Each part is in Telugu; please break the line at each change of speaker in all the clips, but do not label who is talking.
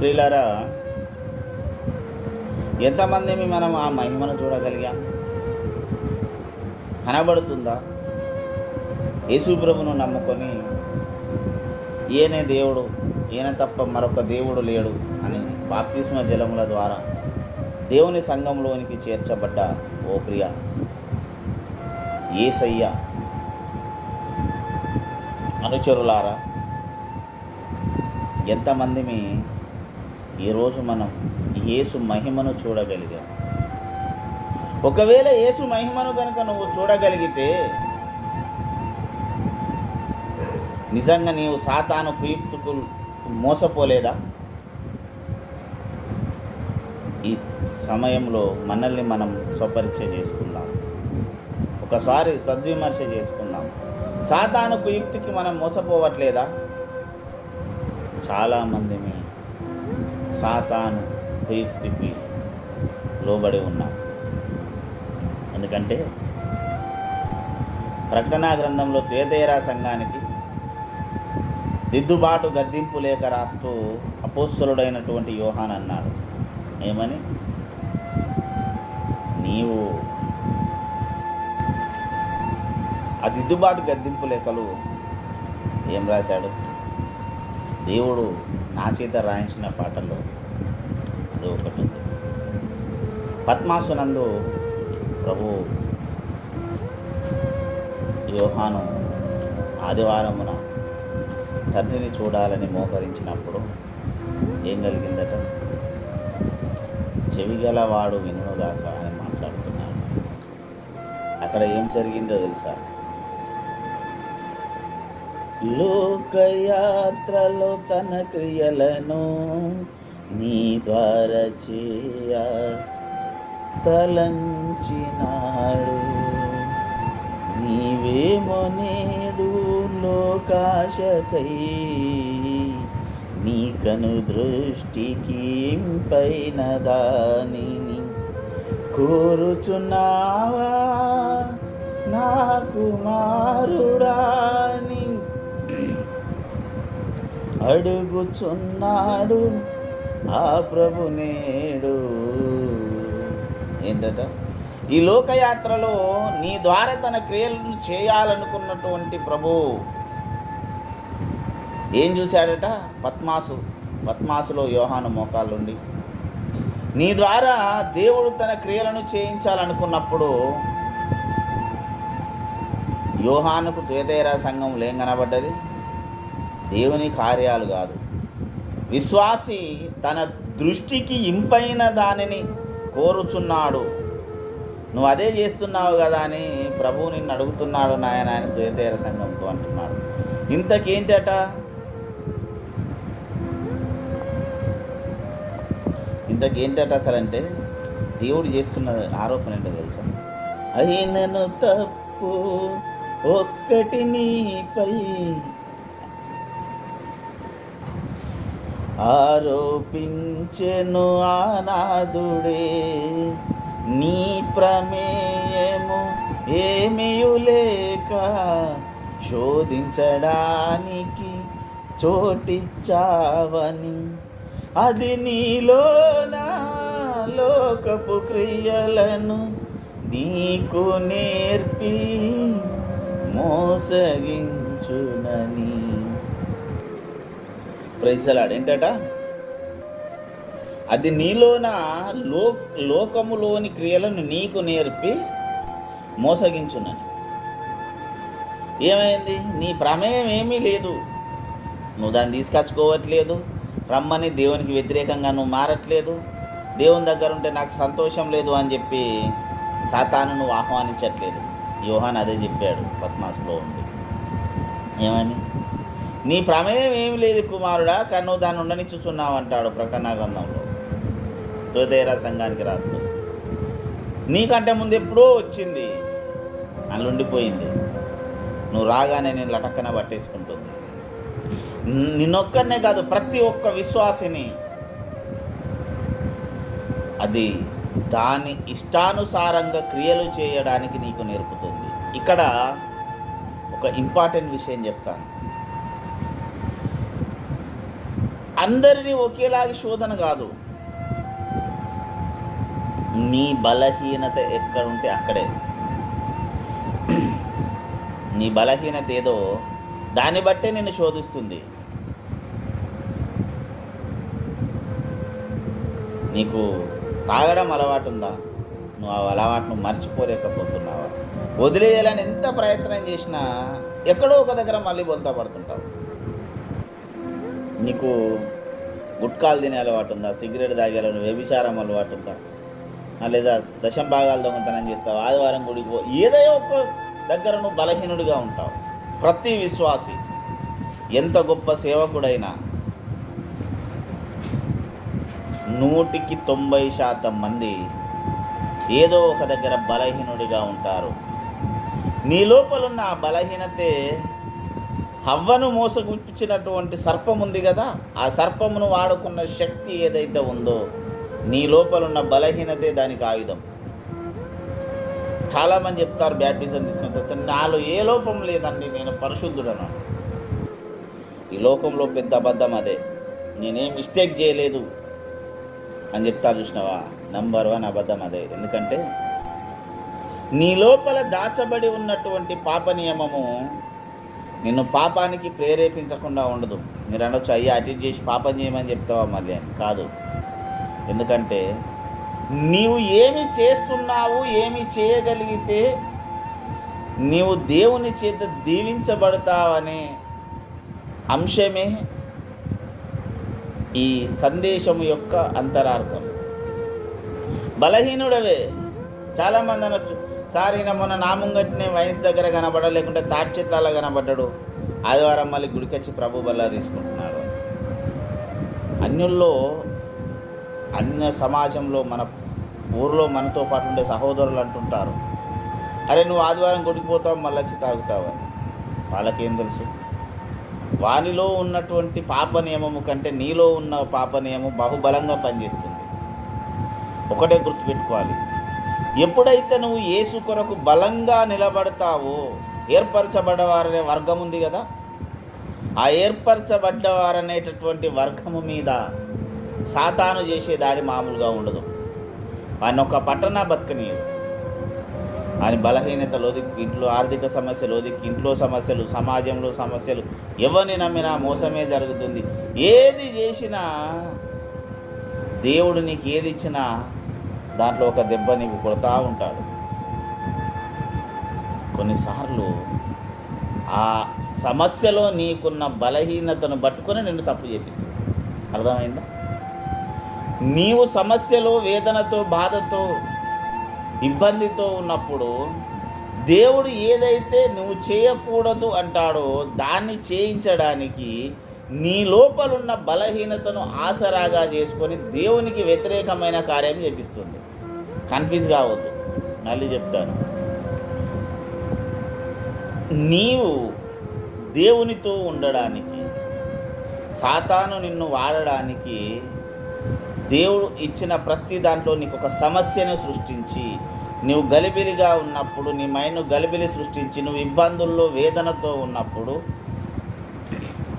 ప్రియులారా ఎంతమంది మనం ఆ మహిమను చూడగలిగాం? కనబడుతుందా? యేసుప్రభును నమ్ముకొని ఈయనే దేవుడు ఈయన తప్ప మరొక దేవుడు లేడు అని బాప్తిస్మ జలముల ద్వారా దేవుని సంఘంలోనికి చేర్చబడ్డ ఓ ప్రియ ఏసయ్య. అనుచరులారా ఎంతమందిని ఈరోజు మనం యేసు మహిమను చూడగలిగాం. ఒకవేళ యేసు మహిమను కనుక నువ్వు చూడగలిగితే నిజంగా నీవు సాతాను కుయుక్తుకు మోసపోలేదా? ఈ సమయంలో మనల్ని మనం స్వపరీక్ష చేసుకుందాం. ఒకసారి సద్విమర్శ చేసుకుందాం. సాతాను కుయుక్తికి మనం మోసపోవట్లేదా? చాలామందిని సాతాను కుయుక్తికి లోబడి ఉన్నాం. ఎందుకంటే ప్రకటనా గ్రంథంలో తేదేరా సంఘానికి దిద్దుబాటు గద్దింపు లేఖ రాస్తూ అపోస్తులుడైనటువంటి యోహాన్ అన్నాడు. ఏమని? నీవు ఆ దిద్దుబాటు గద్దింపు లేఖలు ఏం రాశాడు? దేవుడు నా చేత రాయించిన పాటల్లో అది ఒకటి ఉంది. పద్మాసునందు ప్రభు యోహాను ఆదివారమున తండ్రిని చూడాలని మోకరించినప్పుడు ఏం కలిగిందట చెవిగలవాడు వినుగాక అని మాట్లాడుతున్నాడు. అక్కడ ఏం జరిగిందో తెలుసా? లోకయాత్రలో తన క్రియలను నీ ద్వారా చేయ తలంచినాడు. నీవేమో నేడు లోకాశకై నీ కను దృష్టికి పైన దానిని కోరుచున్నావా? నా కుమారుడాని అడుగుచున్నాడు. ఆ ప్రభు నేడు. ఏంటట? ఈ లోకయాత్రలో నీ ద్వారా తన క్రియలను చేయాలనుకున్నటువంటి ప్రభు. ఏం చూశాడట? పద్మాసు పద్మాసులో యోహాను మోకాళ్ళుండి. నీ ద్వారా దేవుడు తన క్రియలను చేయించాలనుకున్నప్పుడు యోహానుకు తేదేరా సంఘం లేం కనబడ్డది? దేవుని కార్యాలు కాదు. విశ్వాసి తన దృష్టికి ఇంపైన దానిని కోరుచున్నాడు. నువ్వు అదే చేస్తున్నావు కదా అని ప్రభువు నిన్ను అడుగుతున్నాడు నాయన ఆయన ద్వేతేర సంఘంతో అంటున్నాడు. ఇంతకేంటట? ఇంతకేంటట అసలు అంటే దేవుడు చేస్తున్న ఆరోపణ ఏంటో తెలుసా? అయినను తప్పు ఒక్కటి నీపై ఆరోపించెను ఆనాదుడే. నీ ప్రమేయము ఏమియు లేక శోధించడానికి చోటిచ్చావని. అది నీలోన లోకపు క్రియలను నీకు నేర్పి మోసగించునని. ప్రైజలాడు ఏంటట? అది నీలోన లో లోకములోని క్రియలను నీకు నేర్పి మోసగించున్నాను ఏమైంది? నీ ప్రమేయం ఏమీ లేదు. నువ్వు దాన్ని తీసుకొచ్చుకోవట్లేదు. రమ్మని దేవునికి వ్యతిరేకంగా నువ్వు మారట్లేదు. దేవుని దగ్గర ఉంటే నాకు సంతోషం లేదు అని చెప్పి సాతాను నువ్వు ఆహ్వానించట్లేదు. యోహాన్ అదే చెప్పాడు. పద్మాసులో ఉండి ఏమని? నీ ప్రమేయం ఏమి లేదు కుమారుడా కానీ నువ్వు దాన్ని ఉండనిచ్చుచున్నావు అంటాడు ప్రకటన గ్రంథంలో. హృదయరా సంఘానికి రాస్తూ. నీకంటే ముందు ఎప్పుడో వచ్చింది. అందులో ఉండిపోయింది. నువ్వు రాగానే నేను లటక్కన పట్టేసుకుంటుంది. నిన్నొక్కనే కాదు ప్రతి ఒక్క విశ్వాసిని. అది దాని ఇష్టానుసారంగా క్రియలు చేయడానికి నీకు నేర్పుతుంది. ఇక్కడ ఒక ఇంపార్టెంట్ విషయం చెప్తాను. అందరినీ ఒకేలాగా శోధన కాదు. నీ బలహీనత ఎక్కడుంటే అక్కడే. నీ బలహీనత ఏదో దాన్ని బట్టే నిన్ను శోధిస్తుంది. నీకు తాగడం అలవాటు ఉందా నువ్వు ఆ అలవాటును మర్చిపోలేకపోతున్నావా? వదిలేయాలని ఎంత ప్రయత్నం చేసినా ఎక్కడో ఒక దగ్గర మళ్ళీ బొల్తా పడుతుంటావు. నీకు గుట్కాలు తినే అలవాటు ఉందా? సిగరెట్ తాగేయాలని వ్యభిచారం అలవాటు ఉందా? లేదా దశం భాగాలు దొంగతనం చేస్తావు? ఆదివారం గుడికి పో ఏదో ఒక దగ్గర నువ్వు బలహీనుడిగా ఉంటావు. ప్రతి విశ్వాసి ఎంత గొప్ప సేవకుడైనా నూటికి తొంభై శాతం మంది ఏదో ఒక దగ్గర బలహీనుడిగా ఉంటారు. నీ లోపలున్న ఆ బలహీనతే హవ్వను మోసగుచ్చినటువంటి సర్పం ఉంది కదా ఆ సర్పమును వాడుకున్న శక్తి ఏదైతే ఉందో నీ లోపలున్న బలహీనతే దానికి ఆయుధం. చాలామంది చెప్తారు బ్యాడ్మింటన్ తీసుకున్న తర్వాత నాలో ఏ లోపం లేదండి నేను పరిశుద్ధుడను. ఈ లోకంలో పెద్ద అబద్ధం అదే. నేనేం మిస్టేక్ చేయలేదు అని చెప్తా చూసినావా? నంబర్ వన్ అబద్ధం అదే. ఎందుకంటే నీ లోపల దాచబడి ఉన్నటువంటి పాప నియమము నిన్ను పాపానికి ప్రేరేపించకుండా ఉండదు. మీరు అనొచ్చు అయ్యా అటు చేసి పాపం చేయమని చెప్తావా మళ్ళీ? అని. కాదు. ఎందుకంటే నీవు ఏమి చేస్తున్నావు ఏమి చేయగలిగితే నీవు దేవుని చేత దీవించబడతావనే అంశమే ఈ సందేశం యొక్క అంతరార్థం. బలహీనుడవే. చాలామంది అనొచ్చు సార్ ఈయన మొన్న నామంగట్టినే వయసు దగ్గర కనబడ లేకుంటే తాటి చెట్లలో కనబడ్డాడు. ఆదివారం మళ్ళీ గుడికొచ్చి ప్రభు బల్లా తీసుకుంటున్నాడు. అన్యుల్లో అన్య సమాజంలో మన ఊర్లో మనతో పాటు ఉండే సహోదరులు అంటుంటారు. అరే నువ్వు ఆదివారం గుడికి పోతావు మళ్ళీ వచ్చి తాగుతావని వాళ్ళకేం తెలుసు? వానిలో ఉన్నటువంటి పాప నియమము కంటే నీలో ఉన్న పాప నియమం బహుబలంగా పనిచేస్తుంది. ఒకటే గుర్తుపెట్టుకోవాలి. ఎప్పుడైతే నువ్వు యేసు కొరకు బలంగా నిలబడతావో ఏర్పరచబడవారనే వర్గం ఉంది కదా? ఆ ఏర్పరచబడ్డవారనేటటువంటి వర్గము మీద సాతాను చేసే దాడి మామూలుగా ఉండదు. ఆయన ఒక పట్టణ బతకనీయదు. ఆయన బలహీనత లోదికి ఇంట్లో ఆర్థిక సమస్యలు లోదికి ఇంట్లో సమస్యలు సమాజంలో సమస్యలు ఎవరిని నమ్మినా మోసమే జరుగుతుంది. ఏది చేసినా దేవుడు నీకు ఏది ఇచ్చినా దాంట్లో ఒక దెబ్బ నీకు కొడతా ఉంటాడు. కొన్నిసార్లు ఆ సమస్యలో నీకున్న బలహీనతను పట్టుకొని నిన్ను తప్పు చేపిస్తుంది. అర్థమైందా? నీవు సమస్యలో వేదనతో బాధతో ఇబ్బందితో ఉన్నప్పుడు దేవుడు ఏదైతే నువ్వు చేయకూడదు అంటాడో దాన్ని చేయించడానికి నీ లోపలున్న బలహీనతను ఆసరాగా చేసుకొని దేవునికి వ్యతిరేకమైన కార్యం చేపిస్తుంది. కన్ఫ్యూజ్ కావద్దు. మళ్ళీ చెప్తాను. నీవు దేవునితో ఉండడానికి సాతాను నిన్ను వాడడానికి దేవుడు ఇచ్చిన ప్రతి దాంట్లో నీకు ఒక సమస్యను సృష్టించి నువ్వు గలిబిలిగా ఉన్నప్పుడు నీ మైండ్ గలిబిలి సృష్టించి నువ్వు ఇబ్బందుల్లో వేదనతో ఉన్నప్పుడు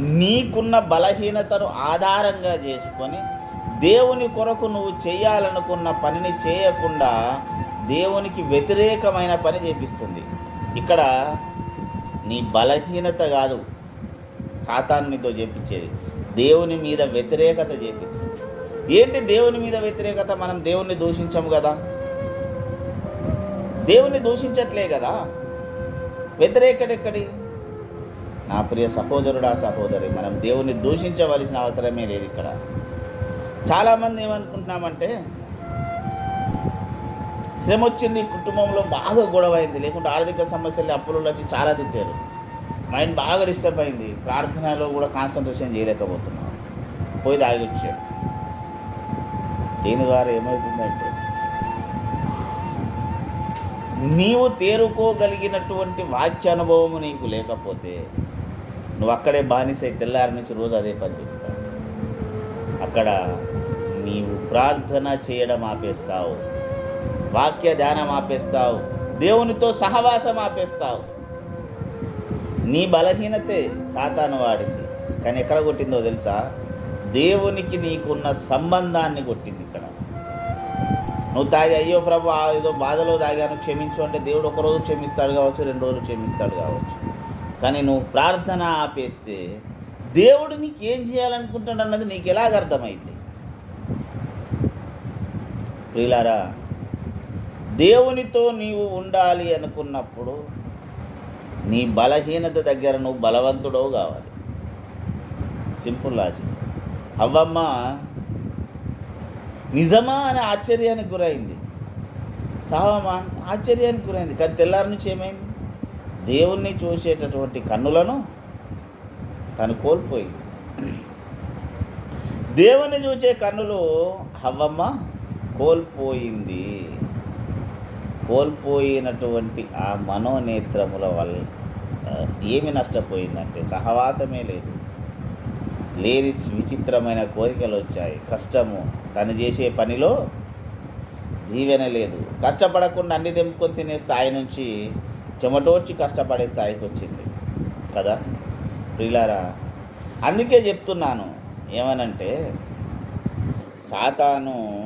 నీకున్న బలహీనతను ఆధారంగా చేసుకొని దేవుని కొరకు నువ్వు చేయాలనుకున్న పనిని చేయకుండా దేవునికి వ్యతిరేకమైన పని చేపిస్తుంది. ఇక్కడ నీ బలహీనత కాదు. సాతాన్నితో చేపించేది. దేవుని మీద వ్యతిరేకత చేపిస్తుంది. ఏంటి దేవుని మీద వ్యతిరేకత? మనం దేవుణ్ణి దూషించము కదా. దేవుణ్ణి దూషించట్లే కదా. వ్యతిరేకత ఎక్కడి? నా ప్రియ సహోదరుడా సహోదరి మనం దేవుణ్ణి దూషించవలసిన అవసరమే లేదు ఇక్కడ. చాలామంది ఏమనుకుంటున్నామంటే శ్రమ వచ్చింది కుటుంబంలో బాగా గొడవ అయింది లేకుంటే ఆర్థిక సమస్యలు అప్పులు వచ్చి చాలా తిట్టారు. మైండ్ బాగా డిస్టర్బ్ అయింది ప్రార్థనలో కూడా కాన్సన్ట్రేషన్ చేయలేకపోతున్నాం. పోయి దాగి వచ్చాడు దీని ద్వారా ఏమవుతుందంటే నీవు తేరుకోగలిగినటువంటి వాక్య నీకు లేకపోతే నువ్వు అక్కడే బానిసై తెల్లారి నుంచి రోజు అదే పని చేస్తావు. అక్కడ ప్రార్థన చేయడం ఆపేస్తావు. వాక్య ధ్యానం ఆపేస్తావు. దేవునితో సహవాసం ఆపేస్తావు. నీ బలహీనతే సాతాను వాడింది. కానీ ఎక్కడ కొట్టిందో తెలుసా? దేవునికి నీకున్న సంబంధాన్ని కొట్టింది ఇక్కడ. నువ్వు తాగి అయ్యో ప్రభు ఆ ఏదో బాధలో తాగాను క్షమించు అంటే దేవుడు ఒక రోజు క్షమిస్తాడు కావచ్చు రెండు రోజులు క్షమిస్తాడు కావచ్చు. కానీ నువ్వు ప్రార్థన ఆపేస్తే దేవుడు నీకు ఏం చేయాలనుకుంటాడు అన్నది నీకు ఎలాగ అర్థమైంది? ప్రియులారా దేవునితో నీవు ఉండాలి అనుకున్నప్పుడు నీ బలహీనత దగ్గర నువ్వు బలవంతుడవు కావాలి. Simple logic. అవ్వమ్మ నిజమా అనే ఆశ్చర్యానికి గురైంది. సావమ్మా ఆశ్చర్యానికి గురైంది. కానీ తెల్లారి నుంచి ఏమైంది? దేవుణ్ణి చూసేటటువంటి కన్నులను తను కోల్పోయింది. దేవుణ్ణి చూసే కన్నులు హవ్వమ్మ కోల్పోయింది. కోల్పోయినటువంటి ఆ మనోనేత్రముల వల్ల ఏమి నష్టపోయిందంటే సహవాసమే లేదు. లేని విచిత్రమైన కోరికలు వచ్చాయి. కష్టము. తను చేసే పనిలో దీవెన లేదు. కష్టపడకుండా అన్ని తెంపుకొని తినే స్థాయి నుంచి చెమటోడ్చి కష్టపడే స్థాయికి వచ్చింది. కదా? ప్రిలారా అందుకే చెప్తున్నాను ఏమనంటే సాతాను